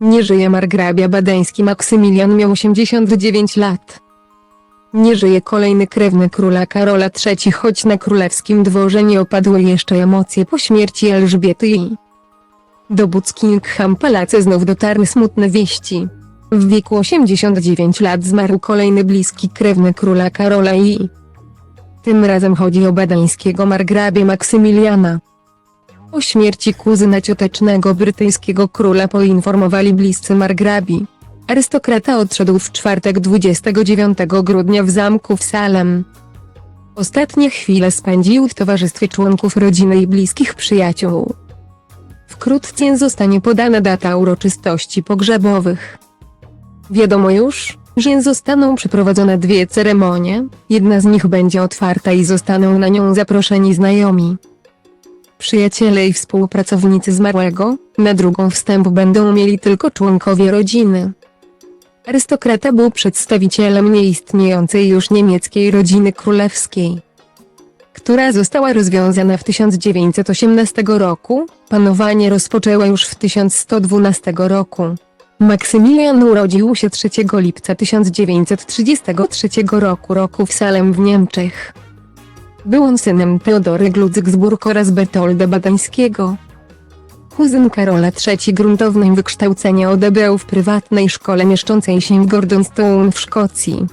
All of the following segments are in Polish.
Nie żyje margrabia badeński Maksymilian miał 89 lat. Nie żyje kolejny krewny króla Karola III choć na królewskim dworze nie opadły jeszcze emocje po śmierci Elżbiety i do Buckingham Palace znów dotarły smutne wieści. W wieku 89 lat zmarł kolejny bliski krewny króla Karola i tym razem chodzi o badańskiego margrabię Maksymiliana. O śmierci kuzyna ciotecznego brytyjskiego króla poinformowali bliscy margrabi. Arystokrata odszedł w czwartek 29 grudnia w zamku w Salem. Ostatnie chwile spędził w towarzystwie członków rodziny i bliskich przyjaciół. Wkrótce zostanie podana data uroczystości pogrzebowych. Wiadomo już, że zostaną przeprowadzone dwie ceremonie, jedna z nich będzie otwarta i zostaną na nią zaproszeni znajomi. Przyjaciele i współpracownicy zmarłego, na drugą wstęp będą mieli tylko członkowie rodziny. Arystokrata był przedstawicielem nieistniejącej już niemieckiej rodziny królewskiej, która została rozwiązana w 1918 roku, panowanie rozpoczęła już w 1112 roku. Maksymilian urodził się 3 lipca 1933 roku roku w Salem w Niemczech. Był on synem Teodory Gludzyksburg oraz Bertolda Badańskiego. Kuzyn Karola III gruntowne wykształcenie odebrał w prywatnej szkole mieszczącej się w Gordonstone w Szkocji.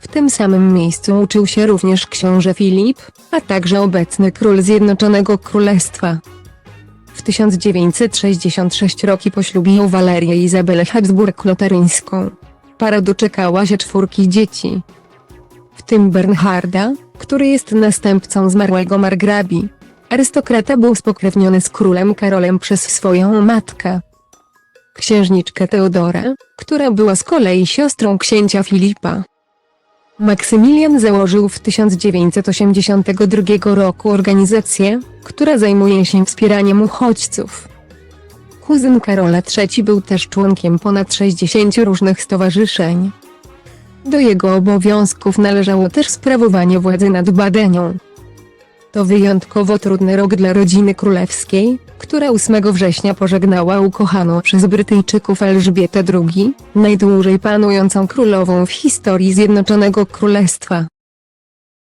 W tym samym miejscu uczył się również książę Filip, a także obecny król Zjednoczonego Królestwa. W 1966 roku poślubił Walerię Izabelę Habsburg-Lotaryńską. Para doczekała się czwórki dzieci. W tym Bernharda, który jest następcą zmarłego margrabi. Arystokrata był spokrewniony z królem Karolem przez swoją matkę. Księżniczkę Teodorę, która była z kolei siostrą księcia Filipa. Maksymilian założył w 1982 roku organizację, która zajmuje się wspieraniem uchodźców. Kuzyn Karola III był też członkiem ponad 60 różnych stowarzyszeń. Do jego obowiązków należało też sprawowanie władzy nad Badenią. To wyjątkowo trudny rok dla rodziny królewskiej, która 8 września pożegnała ukochaną przez Brytyjczyków Elżbietę II, najdłużej panującą królową w historii Zjednoczonego Królestwa.